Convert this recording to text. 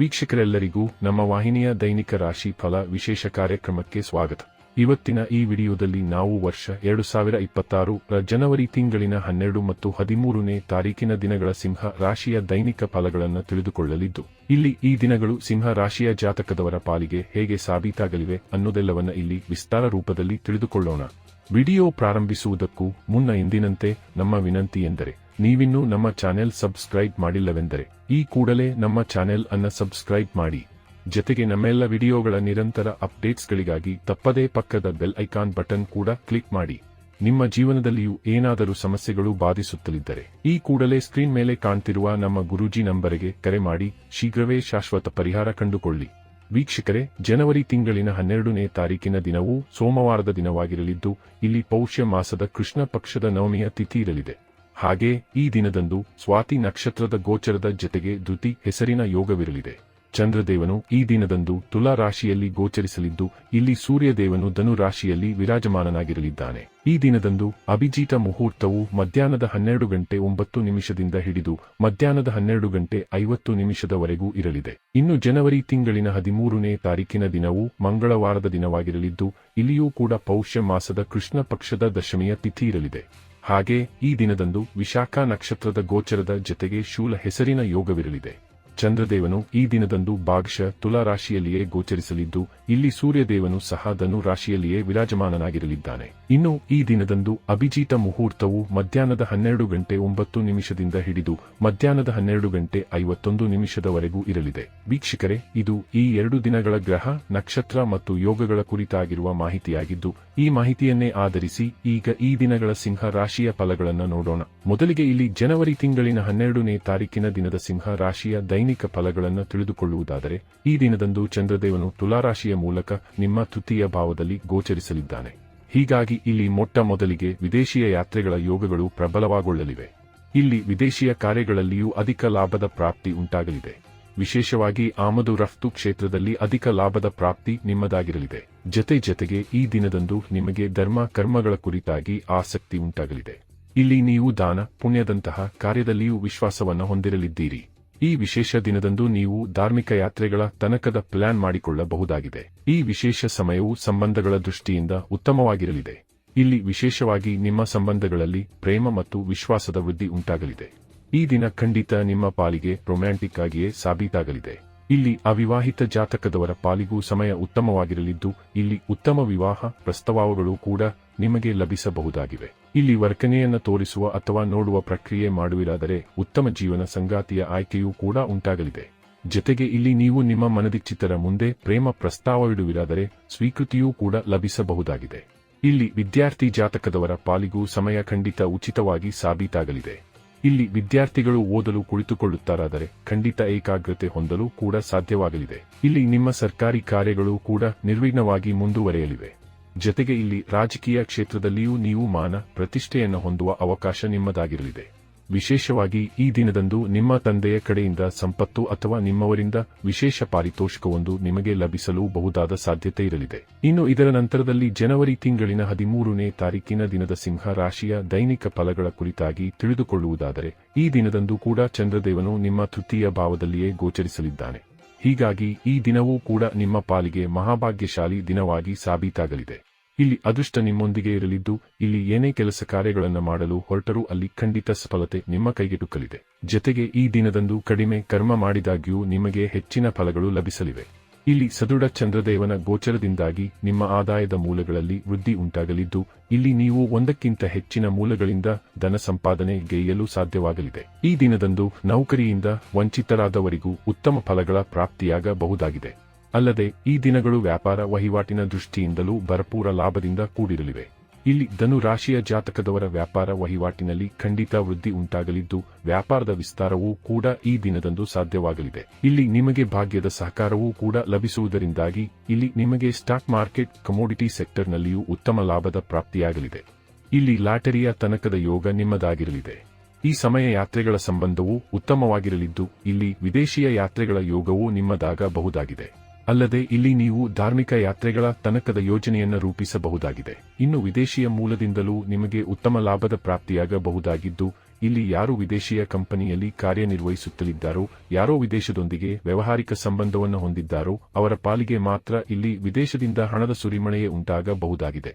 ವೀಕ್ಷಕರೆಲ್ಲರಿಗೂ ನಮ್ಮ ವಾಹಿನಿಯ ದೈನಿಕ ರಾಶಿ ಫಲ ವಿಶೇಷ ಕಾರ್ಯಕ್ರಮಕ್ಕೆ ಸ್ವಾಗತ. ಇವತ್ತಿನ ಈ ವಿಡಿಯೋದಲ್ಲಿ ನಾವು ವರ್ಷ ಎರಡು ಸಾವಿರ ಇಪ್ಪತ್ತಾರು ಜನವರಿ ತಿಂಗಳಿನ ಹನ್ನೆರಡು ಮತ್ತು ಹದಿಮೂರನೇ ತಾರೀಕಿನ ದಿನಗಳ ಸಿಂಹ ರಾಶಿಯ ದೈನಿಕ ಫಲಗಳನ್ನು ತಿಳಿದುಕೊಳ್ಳಲಿದ್ದು, ಇಲ್ಲಿ ಈ ದಿನಗಳು ಸಿಂಹ ರಾಶಿಯ ಜಾತಕದವರ ಪಾಲಿಗೆ ಹೇಗೆ ಸಾಬೀತಾಗಲಿವೆ ಅನ್ನೋದೆಲ್ಲವನ್ನ ಇಲ್ಲಿ ವಿಸ್ತಾರ ರೂಪದಲ್ಲಿ ತಿಳಿದುಕೊಳ್ಳೋಣ. ವಿಡಿಯೋ ಪ್ರಾರಂಭಿಸುವುದಕ್ಕೂ ಮುನ್ನ ಎಂದಿನಂತೆ ನಮ್ಮ ವಿನಂತಿ ಎಂದರೆ ನೀವಿನ್ನೂ ನಮ್ಮ ಚಾನೆಲ್ ಸಬ್ಸ್ಕ್ರೈಬ್ ಮಾಡಿಲ್ಲವೆಂದರೆ, ಈ ಕೂಡಲೇ ನಮ್ಮ ಚಾನೆಲ್ ಅನ್ನ ಸಬ್ಸ್ಕ್ರೈಬ್ ಮಾಡಿ. ಜೊತೆಗೆ ನಮ್ಮೆಲ್ಲ ವಿಡಿಯೋಗಳ ನಿರಂತರ ಅಪ್ಡೇಟ್ಸ್ಗಳಿಗಾಗಿ ತಪ್ಪದೇ ಪಕ್ಕದ ಬೆಲ್ ಐಕಾನ್ ಬಟನ್ ಕೂಡ ಕ್ಲಿಕ್ ಮಾಡಿ. ನಿಮ್ಮ ಜೀವನದಲ್ಲಿಯೂ ಏನಾದರೂ ಸಮಸ್ಯೆಗಳು ಬಾಧಿಸುತ್ತಲಿದ್ದರೆ, ಈ ಕೂಡಲೇ ಸ್ಕ್ರೀನ್ ಮೇಲೆ ಕಾಣ್ತಿರುವ ನಮ್ಮ ಗುರೂಜಿ ನಂಬರಿಗೆ ಕರೆ ಮಾಡಿ, ಶೀಘ್ರವೇ ಶಾಶ್ವತ ಪರಿಹಾರ ಕಂಡುಕೊಳ್ಳಿ. ವೀಕ್ಷಕರೇ, ಜನವರಿ ತಿಂಗಳಿನ ಹನ್ನೆರಡನೇ ತಾರೀಕಿನ ದಿನವೂ ಸೋಮವಾರದ ದಿನವಾಗಿರಲಿದ್ದು, ಇಲ್ಲಿ ಪೌಷ್ಯ ಮಾಸದ ಕೃಷ್ಣ ಪಕ್ಷದ ನವಮಿಯ ತಿಥಿ ಇರಲಿದೆ. ಹಾಗೆ ಈ ದಿನದಂದು ಸ್ವಾತಿ ನಕ್ಷತ್ರದ ಗೋಚರದ ಜತೆಗೆ ಧೃತಿ ಹೆಸರಿನ ಯೋಗವಿರಲಿದೆ. ಚಂದ್ರದೇವನು ಈ ದಿನದಂದು ತುಲಾ ರಾಶಿಯಲ್ಲಿ ಗೋಚರಿಸಲಿದ್ದು, ಇಲ್ಲಿ ಸೂರ್ಯದೇವನು ಧನು ರಾಶಿಯಲ್ಲಿ ವಿರಾಜಮಾನನಾಗಿರಲಿದ್ದಾನೆ. ಈ ದಿನದಂದು ಅಭಿಜೀತ ಮುಹೂರ್ತವು ಮಧ್ಯಾಹ್ನದ ಹನ್ನೆರಡು ಗಂಟೆ ಒಂಬತ್ತು ನಿಮಿಷದಿಂದ ಹಿಡಿದು, ಮಧ್ಯಾಹ್ನದ ಹನ್ನೆರಡು ಗಂಟೆ ಐವತ್ತು ನಿಮಿಷದವರೆಗೂ ಇರಲಿದೆ. ಇನ್ನು ಜನವರಿ ತಿಂಗಳಿನ ಹದಿಮೂರನೇ ತಾರೀಕಿನ ದಿನವು ಮಂಗಳವಾರದ ದಿನವಾಗಿರಲಿದ್ದು, ಇಲ್ಲಿಯೂ ಕೂಡ ಪೌಷ್ಯ ಮಾಸದ ಕೃಷ್ಣ ಪಕ್ಷದ ದಶಮಿಯ ತಿಥಿ ಇರಲಿದೆ. ಹಾಗೆ ಈ ದಿನದಂದು ವಿಶಾಖ ನಕ್ಷತ್ರದ ಗೋಚರದ ಜತೆಗೆ ಶೂಲ ಹೆಸರಿನ ಯೋಗವಿರಲಿದೆ. ಚಂದ್ರದೇವನು ಈ ದಿನದಂದು ಭಾಗಶಃ ತುಲಾ ರಾಶಿಯಲ್ಲಿಯೇ ಗೋಚರಿಸಲಿದ್ದು, ಇಲ್ಲಿ ಸೂರ್ಯದೇವನು ಸಹ ಧನು ರಾಶಿಯಲ್ಲಿಯೇ ವಿರಾಜಮಾನನಾಗಿರಲಿದ್ದಾನೆ. ಇನ್ನು ಈ ದಿನದಂದು ಅಭಿಜಿತ ಮುಹೂರ್ತವು ಮಧ್ಯಾಹ್ನದ ಹನ್ನೆರಡು ಗಂಟೆ ಒಂಬತ್ತು ನಿಮಿಷದಿಂದ ಹಿಡಿದು ಮಧ್ಯಾಹ್ನದ ಹನ್ನೆರಡು ಗಂಟೆ ಐವತ್ತೊಂದು ನಿಮಿಷದವರೆಗೂ ಇರಲಿದೆ. ವೀಕ್ಷಕರೇ, ಇದು ಈ ಎರಡು ದಿನಗಳ ಗ್ರಹ, ನಕ್ಷತ್ರ ಮತ್ತು ಯೋಗಗಳ ಕುರಿತಾಗಿರುವ ಮಾಹಿತಿಯಾಗಿದ್ದು, ಈ ಮಾಹಿತಿಯನ್ನೇ ಆಧರಿಸಿ ಈಗ ಈ ದಿನಗಳ ಸಿಂಹ ರಾಶಿಯ ಫಲಗಳನ್ನು ನೋಡೋಣ. ಮೊದಲಿಗೆ ಇಲ್ಲಿ ಜನವರಿ ತಿಂಗಳಿನ ಹನ್ನೆರಡನೇ ತಾರೀಕಿನ ದಿನದ ಸಿಂಹ ರಾಶಿಯ ದೈನಿಕ ಫಲಗಳನ್ನು ತಿಳಿದುಕೊಳ್ಳುವುದಾದರೆ, ಈ ದಿನದಂದು ಚಂದ್ರದೇವನು ತುಲಾರಾಶಿಯ ಮೂಲಕ ನಿಮ್ಮ ತೃತೀಯ ಭಾವದಲ್ಲಿ ಗೋಚರಿಸಲಿದ್ದಾನೆ. ಹೀಗಾಗಿ ಇಲ್ಲಿ ಮೊಟ್ಟ ಮೊದಲಿಗೆ ವಿದೇಶಿಯ ಯಾತ್ರೆಗಳ ಯೋಗಗಳು ಪ್ರಬಲವಾಗೊಳ್ಳಲಿವೆ. ಇಲ್ಲಿ ವಿದೇಶಿಯ ಕಾರ್ಯಗಳಲ್ಲಿಯೂ ಅಧಿಕ ಲಾಭದ ಪ್ರಾಪ್ತಿ ಉಂಟಾಗಲಿದೆ. ವಿಶೇಷವಾಗಿ ಆಮದು ರಫ್ತು ಕ್ಷೇತ್ರದಲ್ಲಿ ಅಧಿಕ ಲಾಭದ ಪ್ರಾಪ್ತಿ ನಿಮ್ಮದಾಗಿರಲಿದೆ. ಜತೆ ಜತೆಗೆ ಈ ದಿನದಂದು ನಿಮಗೆ ಧರ್ಮ ಕರ್ಮಗಳ ಕುರಿತಾಗಿ ಆಸಕ್ತಿ ಉಂಟಾಗಲಿದೆ. ಇಲ್ಲಿ ನೀವು ದಾನ, ಪುಣ್ಯದಂತಹ ಕಾರ್ಯದಲ್ಲಿಯೂ ವಿಶ್ವಾಸವನ್ನು ಹೊಂದಿರಲಿದ್ದೀರಿ. ಈ ವಿಶೇಷ ದಿನದಂದು ನೀವು ಧಾರ್ಮಿಕ ಯಾತ್ರೆಗಳ ತನಕದ ಪ್ಲಾನ್ ಮಾಡಿಕೊಳ್ಳಬಹುದಾಗಿದೆ. ಈ ವಿಶೇಷ ಸಮಯವು ಸಂಬಂಧಗಳ ದೃಷ್ಟಿಯಿಂದ ಉತ್ತಮವಾಗಿರಲಿದೆ. ಇಲ್ಲಿ ವಿಶೇಷವಾಗಿ ನಿಮ್ಮ ಸಂಬಂಧಗಳಲ್ಲಿ ಪ್ರೇಮ ಮತ್ತು ವಿಶ್ವಾಸದ ವೃದ್ಧಿ ಉಂಟಾಗಲಿದೆ. ಈ ದಿನ ಖಂಡಿತ ನಿಮ್ಮ ಪಾಲಿಗೆ ರೊಮ್ಯಾಂಟಿಕ್ ಆಗಿಯೇ ಸಾಬೀತಾಗಲಿದೆ. ಇಲ್ಲಿ ಅವಿವಾಹಿತ ಜಾತಕದವರ ಪಾಲಿಗೂ ಸಮಯ ಉತ್ತಮವಾಗಿರಲಿದ್ದು, ಇಲ್ಲಿ ಉತ್ತಮ ವಿವಾಹ, ಪ್ರಸ್ತಾವಗಳು ಕೂಡ ನಿಮಗೆ ಲಭಿಸಬಹುದಾಗಿವೆ. ಇಲ್ಲಿ ವರ್ತನೆಯನ್ನು ತೋರಿಸುವ ಅಥವಾ ನೋಡುವ ಪ್ರಕ್ರಿಯೆ ಮಾಡುವಿರಾದರೆ ಉತ್ತಮ ಜೀವನ ಸಂಗಾತಿಯ ಆಯ್ಕೆಯೂ ಕೂಡ ಉಂಟಾಗಲಿದೆ. ಜತೆಗೆ ಇಲ್ಲಿ ನೀವು ನಿಮ್ಮ ಮನದಿಚ್ಚಿತರ ಮುಂದೆ ಪ್ರೇಮ ಪ್ರಸ್ತಾವವಿಡುವಿರಾದರೆ ಸ್ವೀಕೃತಿಯೂ ಕೂಡ ಲಭಿಸಬಹುದಾಗಿದೆ. ಇಲ್ಲಿ ವಿದ್ಯಾರ್ಥಿ ಜಾತಕದವರ ಪಾಲಿಗೂ ಸಮಯ ಖಂಡಿತ ಉಚಿತವಾಗಿ ಸಾಬೀತಾಗಲಿದೆ. ಇಲ್ಲಿ ವಿದ್ಯಾರ್ಥಿಗಳು ಓದಲು ಕುಳಿತುಕೊಳ್ಳುತ್ತಾರಾದರೆ ಖಂಡಿತ ಏಕಾಗ್ರತೆ ಹೊಂದಲು ಕೂಡ ಸಾಧ್ಯವಾಗಲಿದೆ. ಇಲ್ಲಿ ನಿಮ್ಮ ಸರ್ಕಾರಿ ಕಾರ್ಯಗಳು ಕೂಡ ನಿರ್ವಿಘ್ನವಾಗಿ ಮುಂದುವರೆಯಲಿವೆ. ಜತೆಗೆ ಇಲ್ಲಿ ರಾಜಕೀಯ ಕ್ಷೇತ್ರದಲ್ಲಿಯೂ ನೀವು ಮಾನ ಪ್ರತಿಷ್ಠೆಯನ್ನು ಹೊಂದುವ ಅವಕಾಶ ನಿಮ್ಮದಾಗಿರಲಿದೆ. ವಿಶೇಷವಾಗಿ ಈ ದಿನದಂದು ನಿಮ್ಮ ತಂದೆಯ ಕಡೆಯಿಂದ ಸಂಪತ್ತು ಅಥವಾ ನಿಮ್ಮವರಿಂದ ವಿಶೇಷ ಪಾರಿತೋಷಿಕವೊಂದು ನಿಮಗೆ ಲಭಿಸಲು ಬಹುದಾದ ಸಾಧ್ಯತೆ ಇರಲಿದೆ. ಇನ್ನು ಇದರ ನಂತರದಲ್ಲಿ ಜನವರಿ ತಿಂಗಳಿನ ಹದಿಮೂರನೇ ತಾರೀಕಿನ ದಿನದ ಸಿಂಹ ರಾಶಿಯ ದೈನಿಕ ಫಲಗಳ ಕುರಿತಾಗಿ ತಿಳಿದುಕೊಳ್ಳುವುದಾದರೆ, ಈ ದಿನದಂದು ಕೂಡ ಚಂದ್ರದೇವನು ನಿಮ್ಮ ತೃತೀಯ ಭಾವದಲ್ಲಿಯೇ ಗೋಚರಿಸಲಿದ್ದಾನೆ. ಹೀಗಾಗಿ ಈ ದಿನವೂ ಕೂಡ ನಿಮ್ಮ ಪಾಲಿಗೆ ಮಹಾಭಾಗ್ಯಶಾಲಿ ದಿನವಾಗಿ ಸಾಬೀತಾಗಲಿದೆ. ಇಲ್ಲಿ ಅದೃಷ್ಟ ನಿಮ್ಮೊಂದಿಗೆ ಇರಲಿದ್ದು, ಇಲ್ಲಿ ಏನೇ ಕೆಲಸ ಕಾರ್ಯಗಳನ್ನು ಮಾಡಲು ಹೊರಟರೂ ಅಲ್ಲಿ ಖಂಡಿತ ಸಫಲತೆ ನಿಮ್ಮ ಕೈಗೆಟುಕಲಿದೆ. ಜತೆಗೆ ಈ ದಿನದಂದು ಕಡಿಮೆ ಕರ್ಮ ಮಾಡಿದಾಗ್ಯೂ ನಿಮಗೆ ಹೆಚ್ಚಿನ ಫಲಗಳು ಲಭಿಸಲಿವೆ. ಇಲ್ಲಿ ಸದೃಢ ಚಂದ್ರದೇವನ ಗೋಚರದಿಂದಾಗಿ ನಿಮ್ಮ ಆದಾಯದ ಮೂಲಗಳಲ್ಲಿ ವೃದ್ಧಿ ಉಂಟಾಗಲಿದ್ದು, ಇಲ್ಲಿ ನೀವು ಒಂದಕ್ಕಿಂತ ಹೆಚ್ಚಿನ ಮೂಲಗಳಿಂದ ಧನ ಸಂಪಾದನೆ ಗೆಯ್ಯಲು ಸಾಧ್ಯವಾಗಲಿದೆ. ಈ ದಿನದಂದು ನೌಕರಿಯಿಂದ ವಂಚಿತರಾದವರಿಗೂ ಉತ್ತಮ ಫಲಗಳ ಪ್ರಾಪ್ತಿಯಾಗಬಹುದಾಗಿದೆ. ಅಲ್ಲದೆ, ಈ ದಿನಗಳು ವ್ಯಾಪಾರ ವಹಿವಾಟಿನ ದೃಷ್ಟಿಯಿಂದಲೂ ಭರಪೂರ ಲಾಭದಿಂದ ಕೂಡಿರಲಿವೆ. ಇಲ್ಲಿ ಧನು ರಾಶಿಯ ಜಾತಕದವರ ವ್ಯಾಪಾರ ವಹಿವಾಟಿನಲ್ಲಿ ಖಂಡಿತ ವೃದ್ಧಿ ಉಂಟಾಗಲಿದ್ದು, ವ್ಯಾಪಾರದ ವಿಸ್ತಾರವೂ ಕೂಡ ಈ ದಿನದಂದು ಸಾಧ್ಯವಾಗಲಿದೆ. ಇಲ್ಲಿ ನಿಮಗೆ ಭಾಗ್ಯದ ಸಹಕಾರವೂ ಕೂಡ ಲಭಿಸುವುದರಿಂದಾಗಿ, ಇಲ್ಲಿ ನಿಮಗೆ ಸ್ಟಾಕ್ ಮಾರ್ಕೆಟ್, ಕಮೋಡಿಟಿ ಸೆಕ್ಟರ್ನಲ್ಲಿಯೂ ಉತ್ತಮ ಲಾಭದ ಪ್ರಾಪ್ತಿಯಾಗಲಿದೆ. ಇಲ್ಲಿ ಲಾಟರಿಯ ತನಕದ ಯೋಗ ನಿಮ್ಮದಾಗಿರಲಿದೆ. ಈ ಸಮಯ ಯಾತ್ರೆಗಳ ಸಂಬಂಧವೂ ಉತ್ತಮವಾಗಿರಲಿದ್ದು, ಇಲ್ಲಿ ವಿದೇಶಿಯ ಯಾತ್ರೆಗಳ ಯೋಗವೂ ನಿಮ್ಮದಾಗಬಹುದಾಗಿದೆ. ಅಲ್ಲದೆ ಇಲ್ಲಿ ನೀವು ಧಾರ್ಮಿಕ ಯಾತ್ರೆಗಳ ತನಕದ ಯೋಜನೆಯನ್ನು ರೂಪಿಸಬಹುದಾಗಿದೆ. ಇನ್ನು ವಿದೇಶಿಯ ಮೂಲದಿಂದಲೂ ನಿಮಗೆ ಉತ್ತಮ ಲಾಭದ ಪ್ರಾಪ್ತಿಯಾಗಬಹುದಾಗಿದ್ದು, ಇಲ್ಲಿ ಯಾರು ವಿದೇಶಿಯ ಕಂಪನಿಯಲ್ಲಿ ಕಾರ್ಯನಿರ್ವಹಿಸುತ್ತಲಿದ್ದಾರೋ, ಯಾರೋ ವಿದೇಶದೊಂದಿಗೆ ವ್ಯವಹಾರಿಕ ಸಂಬಂಧವನ್ನು ಹೊಂದಿದ್ದಾರೋ, ಅವರ ಪಾಲಿಗೆ ಮಾತ್ರ ಇಲ್ಲಿ ವಿದೇಶದಿಂದ ಹಣದ ಸುರಿಮಳೆಯೇ ಉಂಟಾಗಬಹುದಾಗಿದೆ.